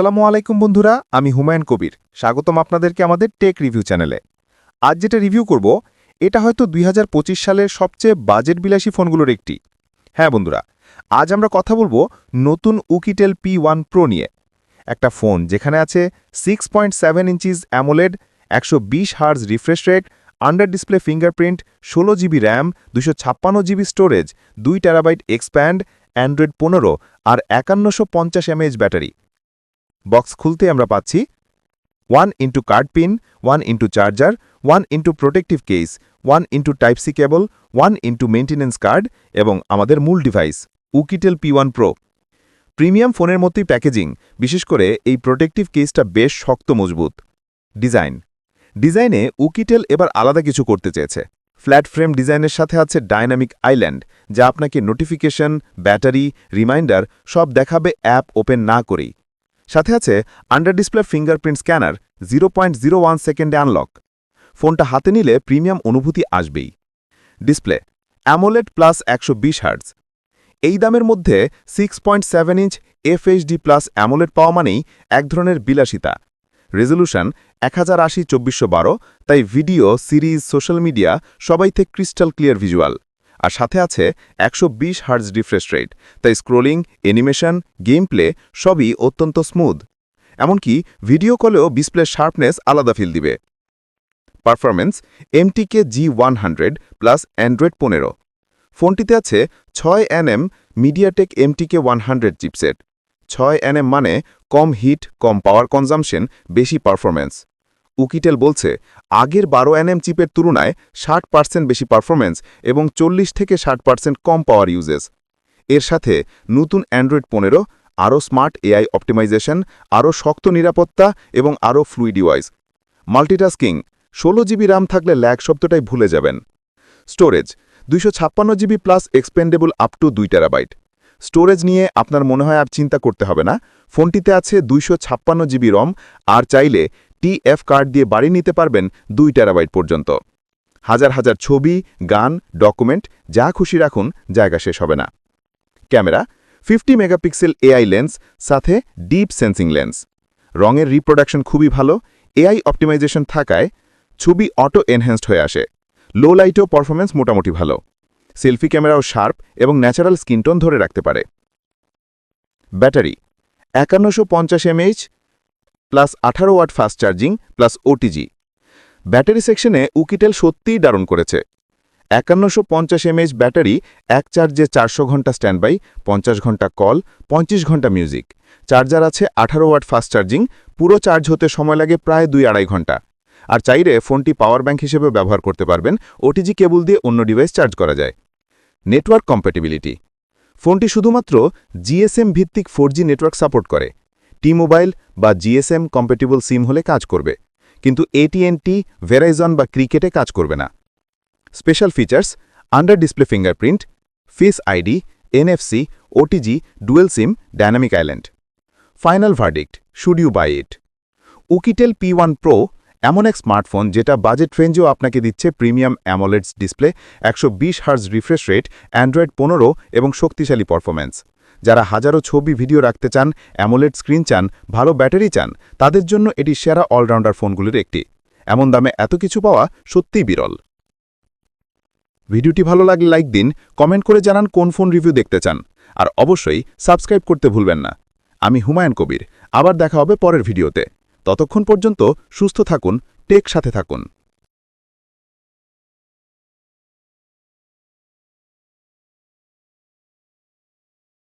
আসসালামু আলাইকুম বন্ধুরা, আমি হুমায়ুন কবির। স্বাগতম আপনাদেরকে আমাদের টেক রিভিউ চ্যানেলে। আজ যেটা রিভিউ করব, এটা হয়তো দুই হাজার পঁচিশ সালের সবচেয়ে বাজেট বিলাসী ফোনগুলোর একটি। হ্যাঁ বন্ধুরা, আজ আমরা কথা বলব নতুন উকিটেল পি ওয়ান প্রো নিয়ে। একটা ফোন যেখানে আছে six point seven inches AMOLED একশো বিশ hertz refresh rate under display fingerprint ষোলো জিবি র্যাম দুশো ছাপ্পান্ন জিবি স্টোরেজ দুই টেরাবাইট এক্সপ্যান্ড অ্যান্ড্রয়েড পনেরো আর একান্নশো পঞ্চাশ এমএএইচ ব্যাটারি বক্স খুলতে আমরা পাচ্ছি one into card pin one into charger one into protective case one into type C cable one into maintenance card এবং আমাদের মূল device Oukitel P one pro premium ফোনের মতোই প্যাকেজিং বিশেষ করে এই প্রোটেক্টিভ কেসটা বেশ শক্ত মজবুত। ডিজাইন ডিজাইনে উকিটেল এবার আলাদা কিছু করতে চেয়েছে। ফ্ল্যাট ফ্রেম ডিজাইনের সাথে আছে ডায়নামিক আইল্যান্ড যা আপনাকে নোটিফিকেশন ব্যাটারি রিমাইন্ডার সব দেখাবে অ্যাপ ওপেন না করেই। সাথে আছে under display fingerprint scanner zero point zero one সেকেন্ডে আনলক ফোনটা হাতে নিলে প্রিমিয়াম অনুভূতি আসবেই। ডিসপ্লে অ্যামোলেড প্লাস একশো বিশ হার্টস এই দামের মধ্যে six point seven inch FHD plus AMOLED পাওয়া মানেই এক ধরনের বিলাসিতা। রেজলিউশন এক হাজার আশি, চব্বিশশো বারো, তাই ভিডিও সিরিজ সোশ্যাল মিডিয়া সবাইতে ক্রিস্টাল ক্লিয়ার ভিজুয়াল আর সাথে আছে একশো বিশ হার্জ রিফ্রেশ রেট। তাই স্ক্রোলিং, অ্যানিমেশন গেম প্লে সবই অত্যন্ত স্মুথ। এমনকি ভিডিও কলেও ডিসপ্লে শার্পনেস আলাদা ফিল দিবে। Performance MTK G one hundred plus Android পনেরো। ফোনটিতে আছে ছয় NM MediaTek MTK one hundred chipset. ছয় এনএম মানে কম হিট, কম পাওয়ার কনজামশন বেশি পারফরমেন্স উকিটেল বলছে, আগের বারো এনএম চিপের তুলনায় ষাট পার্সেন্ট বেশি পারফরমেন্স এবং চল্লিশ থেকে ষাট পার্সেন্ট কম পাওয়ার ইউজেস। এর সাথে নতুন অ্যান্ড্রয়েড পনেরো আরও স্মার্ট এআই অপটিমাইজেশন, আরও শক্ত নিরাপত্তা এবং আরও ফ্লুইডিওয়াইজ মাল্টিটাস্কিং, ষোলো জিবি রাম থাকলে ল্যাগ শব্দটাই ভুলে যাবেন। স্টোরেজ, দুইশো ছাপ্পান্ন GB plus expandable up to দুই টেরাবাইট। স্টোরেজ নিয়ে আপনার মনে হয় আর চিন্তা করতে হবে না। ফোনটিতে আছে দুইশো ছাপ্পান্ন জিবি রম, আর চাইলে টিএফ কার্ড দিয়ে বাড়ি নিতে পারবেন দুই টেরাবাইট পর্যন্ত। হাজার হাজার ছবি, গান, ডকুমেন্ট, যা খুশি রাখুন, জায়গা শেষ হবে না। Camera, fifty megapixel AI lens, সাথে ডিপ সেন্সিং লেন্স। রঙের রিপ্রোডাকশন খুবই ভালো, এআই অপটিমাইজেশন থাকায় ছবি অটো এনহ্যান্সড হয়ে আসে। লো লাইটেও পারফরমেন্স মোটামুটি ভালো। সেলফি ক্যামেরাও শার্প এবং ন্যাচারাল স্কিনটোন ধরে রাখতে পারে। ব্যাটারি, একান্নশো পঞ্চাশ এমএইচ প্লাস আঠারো watt fast charging plus OTG battery সেকশনে উকিটেল সত্যিই দারুণ করেছে। একান্নশো পঞ্চাশ এমএইচ ব্যাটারি, এক চার্জে চারশো ঘণ্টা স্ট্যান্ডবাই, পঞ্চাশ ঘণ্টা কল, পঁয়ত্রিশ ঘণ্টা মিউজিক। চার্জার আছে আঠারো ওয়াট ফাস্ট চার্জিং, পুরো চার্জ হতে সময় লাগে প্রায় দুই আড়াই ঘণ্টা। আর চাইলে ফোনটি পাওয়ার ব্যাংক হিসেবে ব্যবহার করতে পারবেন ওটিজি কেবল দিয়ে অন্য ডিভাইস চার্জ করা যায়। Network compatibility. ফোনটি শুধুমাত্র জিএসএম ভিত্তিক ফোর নেটওয়ার্ক সাপোর্ট করে। টি মোবাইল বা জিএসএম কম্প্যাটিবল সিম হলে কাজ করবে। কিন্তু এটিএনটি ভেরাইজন বা ক্রিকেটে কাজ করবে না। Special features under display fingerprint face ID NFC OTG dual SIM dynamic island final verdict should you buy it Oukitel P one pro এমন এক স্মার্টফোন যেটা বাজেট রেঞ্জেও আপনাকে দিচ্ছে প্রিমিয়াম অ্যামোলেডস ডিসপ্লে একশো বিশ হার্জ রিফ্রেশ রেট অ্যান্ড্রয়েড পনেরো এবং শক্তিশালী পারফরম্যান্স যারা হাজারো ছবি ভিডিও রাখতে চান, অ্যামোলেড স্ক্রিন চান, ভালো ব্যাটারি চান, তাদের জন্য এটি সেরা অলরাউন্ডার ফোনগুলির একটি। এমন দামে এত কিছু পাওয়া সত্যিই বিরল। ভিডিওটি ভালো লাগলে লাইক দিন, কমেন্ট করে জানান কোন ফোন রিভিউ দেখতে চান। আর অবশ্যই সাবস্ক্রাইব করতে ভুলবেন না। আমি হুমায়ুন কবির। আবার দেখা হবে পরের ভিডিওতে। ততক্ষণ পর্যন্ত সুস্থ থাকুন, টেক সাথে থাকুন।